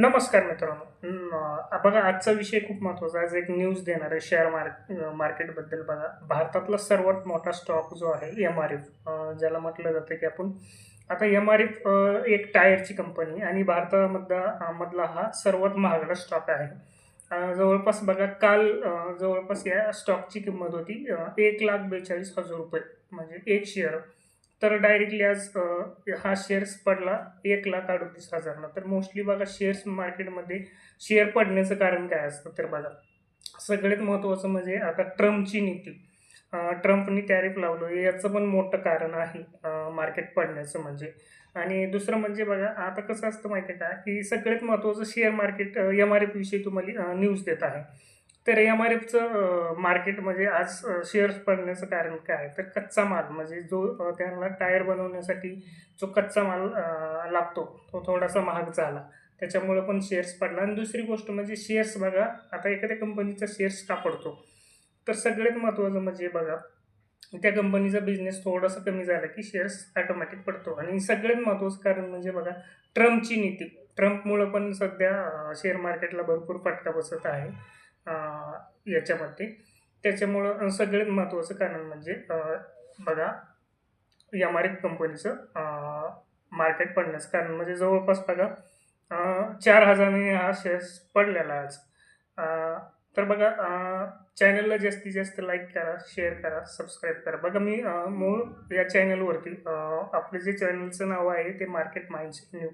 नमस्कार मित्रांनो. बघा आजचा विषय खूप महत्त्वाचा आज एक न्यूज देणार आहे. शेअर मार्क मार्केटबद्दल बघा. भारतातला सर्वात मोठा स्टॉक जो आहे एम आर एफ ज्याला म्हटलं जातं की आपण आता एम आर एफ एक टायरची कंपनी आणि भारतामधला मधला हा सर्वात महागडा स्टॉक आहे. जवळपास बघा काल जवळपास या स्टॉकची किंमत होती एक लाख बेचाळीस हजार रुपये. म्हणजे एक शेअर तर डायरेक्टली आज हा शेअर्स पडला एक लाख अडतीस हजारला तर मोस्टली बघा शेअर्स मार्केटमध्ये शेअर पडण्याचं कारण काय असतं तर बघा सगळ्यात महत्त्वाचं म्हणजे आता ट्रम्पची नीती. ट्रम्पनी टॅरिफ लावलं याचं पण मोठं कारण आहे मार्केट पडण्याचं म्हणजे. आणि दुसरं म्हणजे बघा आता कसं असतं माहिती आहे का की सगळ्यात महत्त्वाचं share market M R F विषयी तुम्हाला न्यूज देत आहे. तर एम आर एफचं मार्केट म्हणजे आज शेअर्स पडण्याचं कारण काय? आहे तर कच्चा माल म्हणजे जो त्यांना टायर बनवण्यासाठी जो कच्चा माल लागतो तो थोडासा महाग झाला. त्याच्यामुळं पण शेअर्स पडला. आणि दुसरी गोष्ट म्हणजे शेअर्स बघा आता एखाद्या कंपनीचा शेअर्स का पडतो? तर सगळ्यात महत्त्वाचं म्हणजे बघा त्या कंपनीचा बिझनेस थोडासा कमी झाला की शेअर्स ऑटोमॅटिक पडतो. आणि सगळ्यात महत्त्वाचं कारण म्हणजे बघा ट्रम्पची नीती. ट्रम्पमुळं पण सध्या शेअर मार्केटला भरपूर फटका बसत आहे. याच्यामध्ये. त्याच्यामुळं सगळ्यात महत्त्वाचं कारण म्हणजे बघा या आर कंपनीचं मार्केट पडण्याचं कारण म्हणजे जवळपास बघा चार हजाराने हा शेअर्स पडलेला आज. तर बघा चॅनलला जास्तीत जास्त लाईक करा शेअर करा सबस्क्राईब करा. बघा मी मूळ या चॅनलवरती आपले जे चॅनलचं नाव आहे ते मार्केट माइंड्स न्यू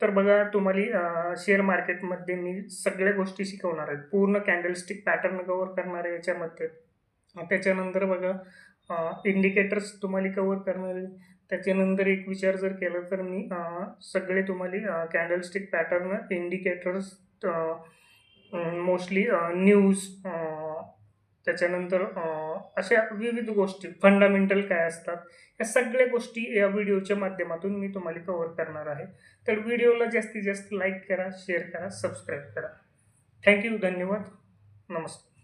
तर बघा तुम्हाला शेअर मार्केटमध्ये मी सगळ्या गोष्टी शिकवणार आहेत पूर्ण कॅन्डलस्टिक पॅटर्न कवर करणार आहे याच्यामध्ये. त्याच्यानंतर बघा इंडिकेटर्स तुम्हाला कवर करणार आहे. त्याच्यानंतर एक विचार जर केला तर मी सगळे तुम्हाला candlestick pattern indicators mostly news त्याच्यानंतर अशा विविध गोष्टी फंडामेंटल काय असतात या सगळ्या गोष्टी या व्हिडिओच्या माध्यमातून मी तुम्हाला कव्हर करणार आहे. तर व्हिडिओला जास्तीत जास्त लाईक करा शेअर करा सबस्क्राईब करा. थँक्यू धन्यवाद. नमस्कार.